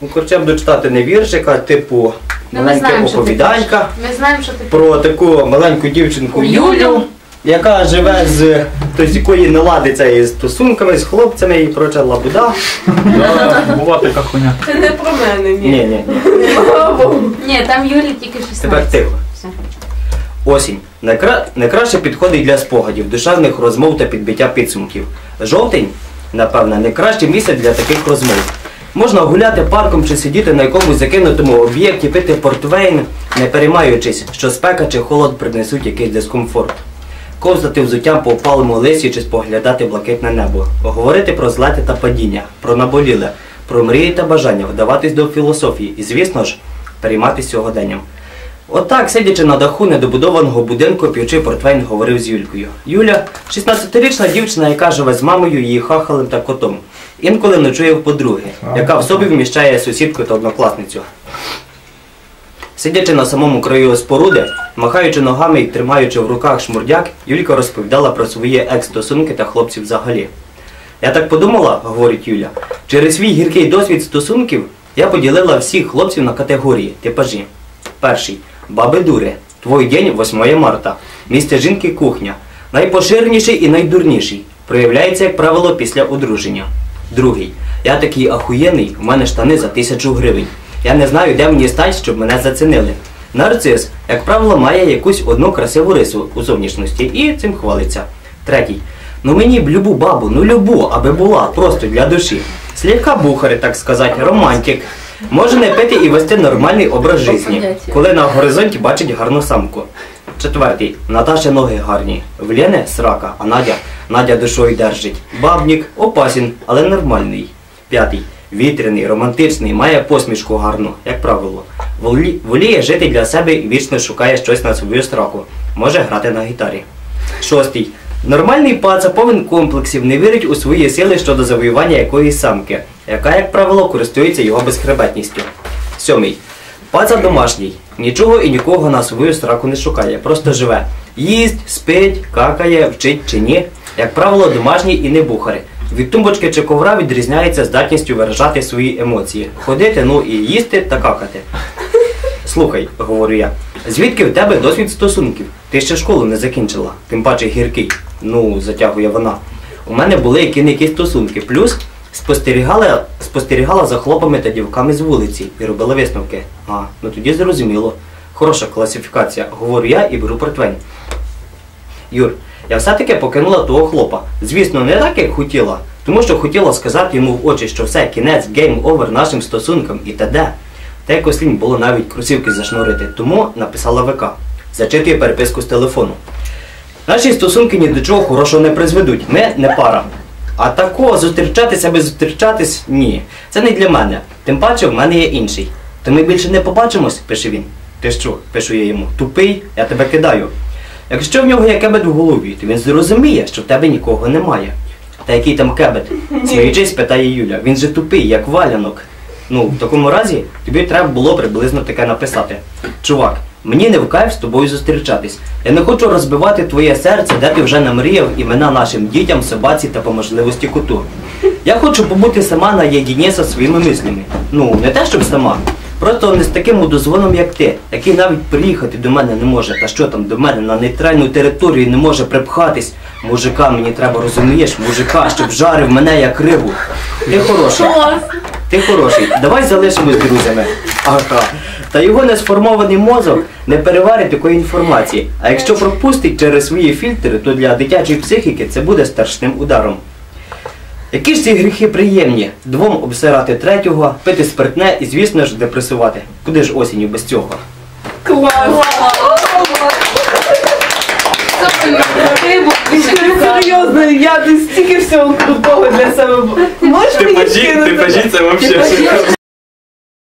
Ну, я буду читати не віршика, типу Ну, ми маленьке знаємо, що оповіданька Ми знаємо, що ти про таку маленьку дівчинку Юлю. Юлю, яка живе з тобто, якої не ладиться із стосунками, з хлопцями і проча лабуда. Була така хуйня. Це не про мене, Ні, ні. ні. Ні, там Юлі тільки 16. Тепер тихо. Все. Осінь. Найкра... Найкраще підходить для спогадів, душевних розмов та підбиття підсумків. Жовтень, напевне, найкраще місце для таких розмов. Можна гуляти парком чи сидіти на якомусь закинутому об'єкті, пити портвейн, не переймаючись, що спека чи холод принесуть якийсь дискомфорт. Ковзати взуттям по опалому лисі чи споглядати блакитне небо, говорити про злети та падіння, про наболіле, про мрії та бажання, вдаватись до філософії і, звісно ж, перейматися сьогоденням. Отак, сидячи на даху недобудованого будинку, п'ючи портвейн, говорив з Юлькою. Юля 16-річна дівчина, яка живе з мамою, її хахалем та котом. Інколи ночує в подруги, яка в собі вміщає сусідку та однокласницю. Сидячи на самому краю споруди, махаючи ногами і тримаючи в руках шмурдяк, Юлька розповідала про свої екс-стосунки та хлопців взагалі. Я так подумала, говорить Юля, через свій гіркий досвід стосунків я поділила всіх хлопців на категорії, типажі. Перший баби дури. Твой день 8 марта. Місце жінки кухня. Найпоширеніший і найдурніший. Проявляється, як правило, після одруження. Другий. Я такий ахуєнний, у мене штани за тисячу гривень. Я не знаю, де мені стать, щоб мене зацінили. Нарцис, як правило, має якусь одну красиву рису у зовнішності і цим хвалиться. Третій. Ну мені б любу бабу, ну любу, аби була, просто для душі. Слегка бухари, так сказати, романтик. Може не пити і вести нормальний образ житті, коли на горизонті бачить гарну самку. Четвертий. Наташа ноги гарні. В Лєни срака, а Надя, Надя душою держить. Бабнік опасен, але нормальний. П'ятий. Вітряний, романтичний, має посмішку гарну, як правило. Волі- Воліє жити для себе і вічно шукає щось на свою страху. Може грати на гітарі. Шостий. Нормальний паца повен комплексів, не вірить у свої сили щодо завоювання якоїсь самки, яка, як правило, користується його безхребетністю. Сьомий. Паца домашній. Нічого і нікого на свою страху не шукає, просто живе. Їсть, спить, какає, вчить чи ні. Як правило, домашній і не бухари. Від тумбочки чи ковра відрізняється здатністю виражати свої емоції. Ходити, ну і їсти та какати. Слухай, говорю я, звідки в тебе досвід стосунків? Ти ще школу не закінчила, тим паче гіркий. Ну, затягує вона. У мене були які-не-які стосунки. Плюс спостерігала, спостерігала за хлопами та дівками з вулиці і робила висновки. А, ну тоді зрозуміло. Хороша класифікація, говорю я і беру портвейн. Юр, я все-таки покинула того хлопа. Звісно, не так, як хотіла, тому що хотіла сказати йому в очі, що все, кінець, гейм овер нашим стосункам і т.д. Та якось лінь було навіть кросівки зашнурити, тому написала ВК. Зачитує переписку з телефону. Наші стосунки ні до чого хорошого не призведуть. Ми не пара. А такого зустрічатися аби зустрічатись ні. Це не для мене. Тим паче в мене є інший. То ми більше не побачимось, пише він. Ти що? пишу я йому. Тупий, я тебе кидаю. Якщо в нього є кебет в голові, то він зрозуміє, що в тебе нікого немає. Та який там кебет? Сміючись, питає Юля. Він же тупий, як валянок. Ну, в такому разі тобі треба було приблизно таке написати. Чувак, мені не в кайф з тобою зустрічатись. Я не хочу розбивати твоє серце, де ти вже намріяв імена нашим дітям, собаці та по можливості коту. Я хочу побути сама наєдині зі своїми мислями. Ну, не те, щоб сама. Просто не з таким удозвоном, як ти, який навіть приїхати до мене не може. Та що там до мене на нейтральну територію не може припхатись. Мужика мені треба, розумієш, мужика, щоб жарив мене як рибу. Ти хороший. Ти хороший, давай залишимось друзями. Ага. Та його несформований мозок не переварить такої інформації. А якщо пропустить через свої фільтри, то для дитячої психіки це буде страшним ударом. Які ж ці гріхи приємні? Двом обсирати третього, пити спиртне і, звісно ж, депресувати. Куди ж осінню без цього? Клас! Серйозно, я тут стільки всього крутого для себе. Можеш мені скинути? це вообще